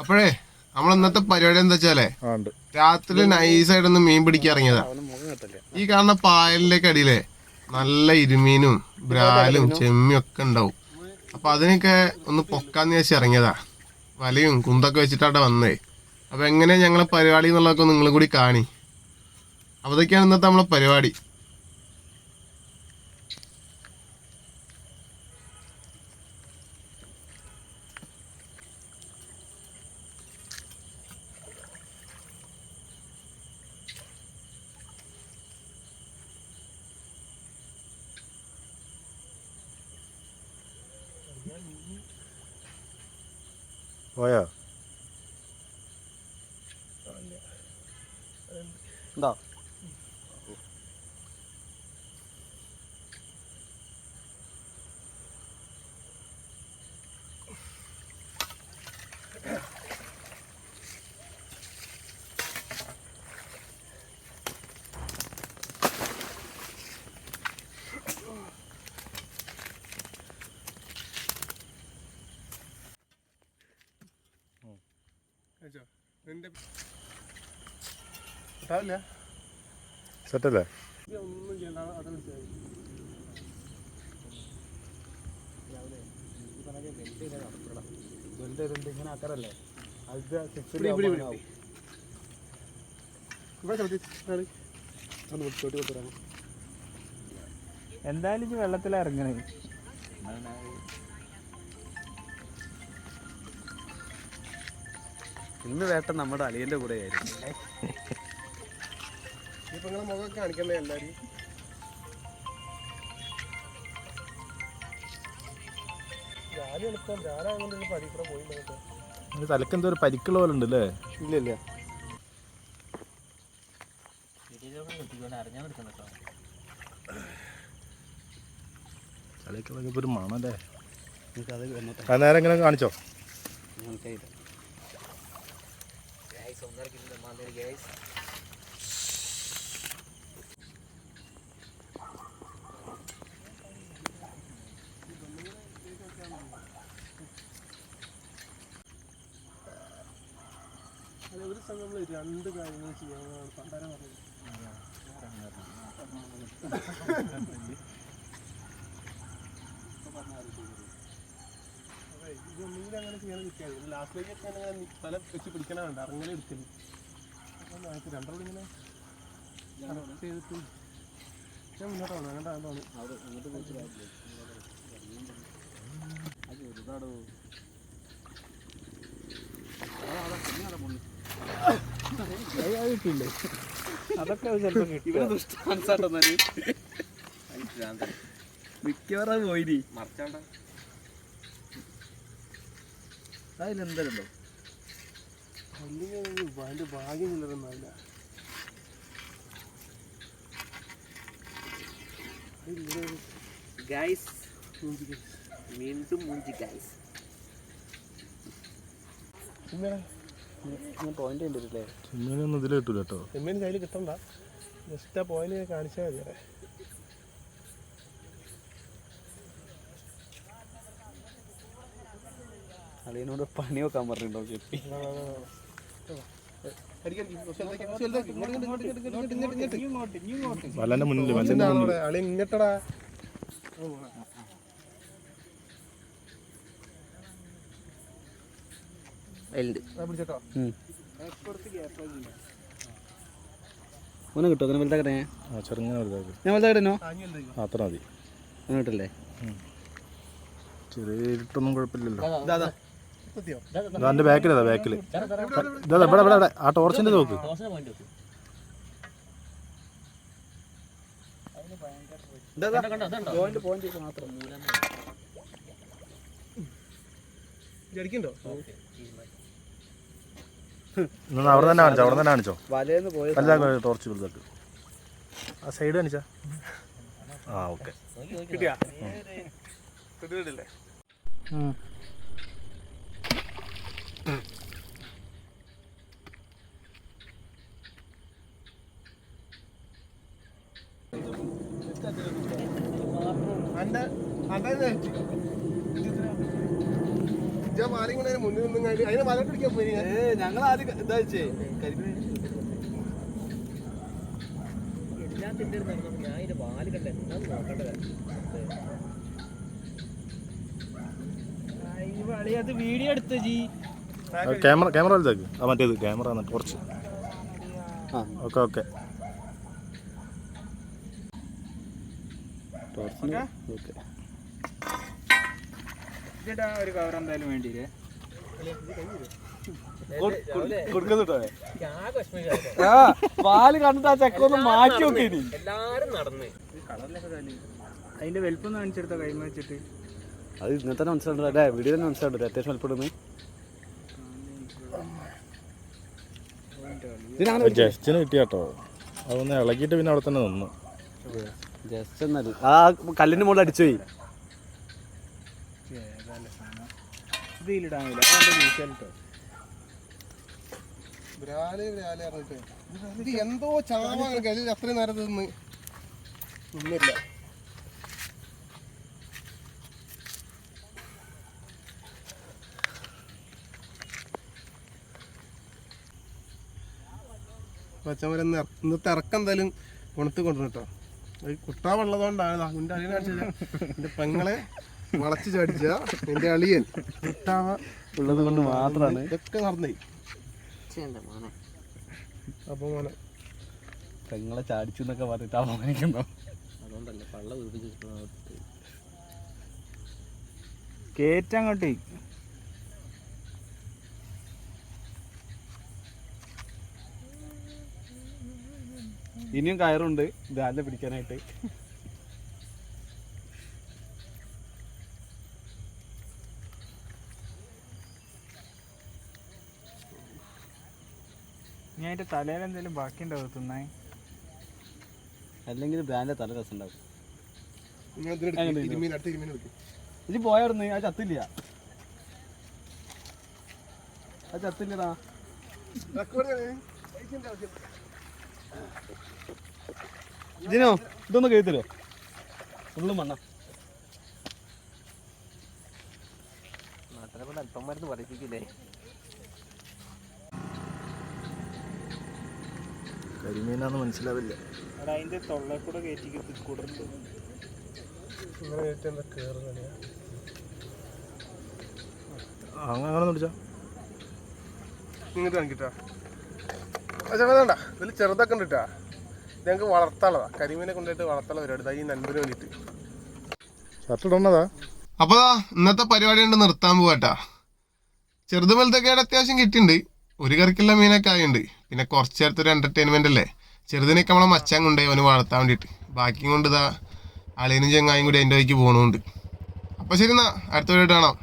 അപ്പോഴേ നമ്മൾ ഇന്നത്തെ പരിപാടി എന്താ വെച്ചാലേ രാത്രി നൈസായിട്ടൊന്ന് മീൻ പിടിക്കാൻ ഇറങ്ങിയതാ ഈ കാണുന്ന പായലിന്റെ അടിയിലെ നല്ല ഇരുമീനും ബ്രാലും ചെമ്മിയും ഒക്കെ ഉണ്ടാവും. അപ്പൊ അതിനൊക്കെ ഒന്ന് പൊക്കാന്ന് വെച്ച് ഇറങ്ങിയതാ. വലയും കുന്തൊക്കെ വെച്ചിട്ടാണ് വന്നേ. അപ്പൊ എങ്ങനെയാ ഞങ്ങളെ പരിപാടി എന്നുള്ളതൊക്കെ നിങ്ങളും കൂടി കാണി. അപ്പൊ അതൊക്കെയാണ് ഇന്നത്തെ നമ്മളെ പരിപാടി. പോയോ? എന്താ സെറ്റല്ലേ? ഇങ്ങനെ ആക്കാറല്ലേ? അത് എന്തായാലും ഇനി ഇന്ന് വേട്ട നമ്മുടെ അളിയന്റെ കൂടെ ആയിരുന്നു ഇപ്പൊ നിങ്ങളെ മുഖമൊക്കെ കാണിക്കണ്ടേ എല്ലാരും? തലക്ക് എന്തോ ഒരു പരിക്കുള്ള പോലെ ഉണ്ട് അല്ലേ ഇല്ല ഇല്ല തലയ്ക്ക് ഇപ്പൊ ഒരു മണല്ലേ? അന്നേരം എങ്ങനെ വന്നിട്ട്. ആ നേരം എങ്ങനെ കാണിച്ചോ ഒരു സമയം നമ്മൾ രണ്ട് കാര്യങ്ങൾ ചെയ്യാനാണ് പണ്ടാരം പറഞ്ഞത്. ഇതൊന്നെങ്കിലും അങ്ങനെ ചെയ്യാൻ നിൽക്കാതെ ലാസ്റ്റിലേക്ക് അങ്ങനെ തല വെച്ച് പിടിക്കണമുണ്ട് അങ്ങനെ എടുക്കൽ. അപ്പം രണ്ടോളം ഇങ്ങനെ കണക്ട് ചെയ്തിട്ട് ഞാൻ മുന്നോട്ട് പോകണം അങ്ങനെ അതാണ് അതൊക്കെ ചിലപ്പോ കിട്ടും. മിക്കവാറും പോയിനി. അതിലെന്തല്ലോ ഭാഗ്യം ചില്ലറൊന്നുമില്ല ഗൈസ് വീണ്ടും മുഞ്ചി ഗൈസ് പോയിന്റ് ഉണ്ടല്ലേ ചെമ്മീനൊന്നും ഇതിൽ കിട്ടൂല കേട്ടോ. ചെമ്മീൻ കയ്യിൽ കിട്ടണ്ട. ജസ്റ്റ് ആ പോയിന്റ് കാണിച്ചാൽ മതി അളിയനോട് പണി വെക്കാൻ പറഞ്ഞിട്ടുണ്ടോ ചെപ്പി വലന്റെ മുന്നിൽ മുന്നിൽ അളി ഇങ്ങട്ടടാ പിടിച്ചോ ഓനെ കിട്ടോ അങ്ങനെ വലുതാക്കട്ടെ ആ ചെറുങ്ങനെ വലുതാക്കി ഞാൻ വലുതാക്കട്ടോ ആ, അത്ര മതി കിട്ടല്ലേ ചെറിയ ഇരുട്ടൊന്നും കുഴപ്പമില്ലല്ലോ ഇതാ എന്റെ ബാക്കിൽ ഇതാ ഇവിടെ ഇവിടെ ഇവിടെ. ആ ടോർച്ചിന്റെ നോക്ക്. അവിടെ തന്നെ കാണിച്ചോ അവിടെ തന്നെ കാണിച്ചോ? വലയെന്ന് പോയ ടോർച്ച് വലുതാക്ക്. ആ സൈഡ് കാണിച്ചാ. ആ ഓക്കെ. കിട്ടിയാ? കിട്ടിയിട്ടില്ലേ അന്റെ അന്റെ ഇജ്ജ് മുന്നിൽ നിന്നും അതിനെ വല പിടിക്കാൻ പോയി ഞങ്ങൾ ആദ്യം എല്ലാത്തിന്റെ ഞാൻ വാൽ കണ്ട. നോക്കണ്ടത് അത് വീഡിയോ എടുത്ത ജി? Camera camera വലുതാക്ക്. ആ മറ്റേത് ക്യാമറ കുറച്ച്. Okay okay. ചേട്ടാ ഒരു കവർ എന്തായാലും വേണ്ടിയില്ലേ? കൊടുക്കുന്നുട്ടോ ആകെ ആ പാൽ കണ്ടിട്ട് ആ ചക്ക ഒന്ന് മാറ്റി നോക്കി എല്ലാരും നടന്ന്. അതിന്റെ വലിപ്പൊന്നും കാണിച്ചെടുത്ത കൈമ വെച്ചിട്ട്. അത് ഇങ്ങനെ തന്നെ മനസ്സിലാണ്ട് അല്ലേ? വീഡിയോ തന്നെ മനസ്സിലാണ്ട് അത്യാവശ്യം വലപ്പെടുന്നു ജസ്റ്റിന് കിട്ടിയാട്ടോ. അതൊന്ന് ഇളകിയിട്ട് പിന്നെ അവിടെ തന്നെ നിന്നു. ജസ്റ്റ് ആ കല്ലിന്റെ മുകളിൽ അടിച്ചു പോയി. ഏതായാലും സാധനം. ഇത് ഇതിലിടാൻ കഴിയില്ല. അതെന്റെ വീശാൽ കേട്ടോ. ബ്രാൽ ബ്രാൽ പറഞ്ഞിട്ട്. ഇത് എന്തോ അത്രയും നേരം നിന്ന് നിന്നില്ല. പച്ചമരം ഇന്നത്തെ ഇറക്കം എന്തായാലും കേട്ടോ. അത് കുട്ടാവുള്ളതുകൊണ്ടാണ് നിന്റെ അളിയനെ പെങ്ങളെ വളച്ചു ചാടിച്ച എന്റെ അളിയൻ. കുട്ടാവ ഉള്ളത് കൊണ്ട് മാത്രമാണ് ഇതൊക്കെ നടന്നേ. അപ്പൊ മോനെ. പെങ്ങളെ ചാടിച്ചു എന്നൊക്കെ പറഞ്ഞിട്ട് അപമാനിക്കുന്നോ അതുകൊണ്ടല്ലേ പള്ള വീട്ടിൽ കേറ്റങ്ങോട്ടേ ഇനിയും കയറുണ്ട്. ഗാലിനെ പിടിക്കാനായിട്ട്. ഞാൻ അതിന്റെ തലയിൽ എന്തെങ്കിലും ബാക്കിയുണ്ടാവും തിന്നായി അല്ലെങ്കിൽ ബ്രാൻഡ് തല രസം ഉണ്ടാവും ഇത് പോയായിരുന്നു ആ ചത്തില്ല. ആ ചത്തില്ലടാ. ഇതിനോ? ഇതൊന്ന് കഴിത്തരോ ഫുള്ള് മണ്ണ മാത്രമേ അല്പം മരുന്ന് പറയിപ്പിക്കില്ലേ? കരിമീനാന്ന് മനസ്സിലാവില്ല. അതിന്റെ തൊള്ള കൂടെ കയറ്റി കുടർത്ത് ഇങ്ങനെ കേട്ട് എന്താ കേറുന്നത് അങ്ങനെ അങ്ങനെ വിളിച്ചാ ഇങ്ങോട്ട് കാണിക്കട്ടാ വേണ്ട. ഇതിൽ ചെറുതൊക്കെ ഉണ്ട് കേട്ടാ ഇത് ഞങ്ങൾക്ക് വളർത്താനുള്ളതാ. കരിമീനെ കൊണ്ടുപോയിട്ട് വളർത്താനുള്ള പരിപാടി. ഈ നൻപിന് വേണ്ടിയിട്ട് ഷർട്ട് ഇടണതാ അപ്പോൾ ഇന്നത്തെ പരിപാടി കൊണ്ട് നിർത്താൻ പോവാട്ടാ ചെറുത് വലുതൊക്കെ അത്യാവശ്യം കിട്ടിയിട്ടുണ്ട് ഒരു കറിക്കുള്ള മീനൊക്കെ ആയിട്ടുണ്ട് പിന്നെ കുറച്ച് നേരത്തെ ഒരു എന്റർടൈൻമെന്റ് അല്ലേ? ചെറുതിനൊക്കെ നമ്മളെ മച്ചാൻ കൊണ്ടുപോയി അവന് വളർത്താൻ വേണ്ടിയിട്ട് ബാക്കിയും കൊണ്ട് ഇതാ അളിയനും ചെങ്ങായും കൂടി എന്റെ വഴിക്ക് പോകണമുണ്ട് അപ്പോൾ ശരി എന്നാ. അടുത്ത വീഡിയോ കാണാം.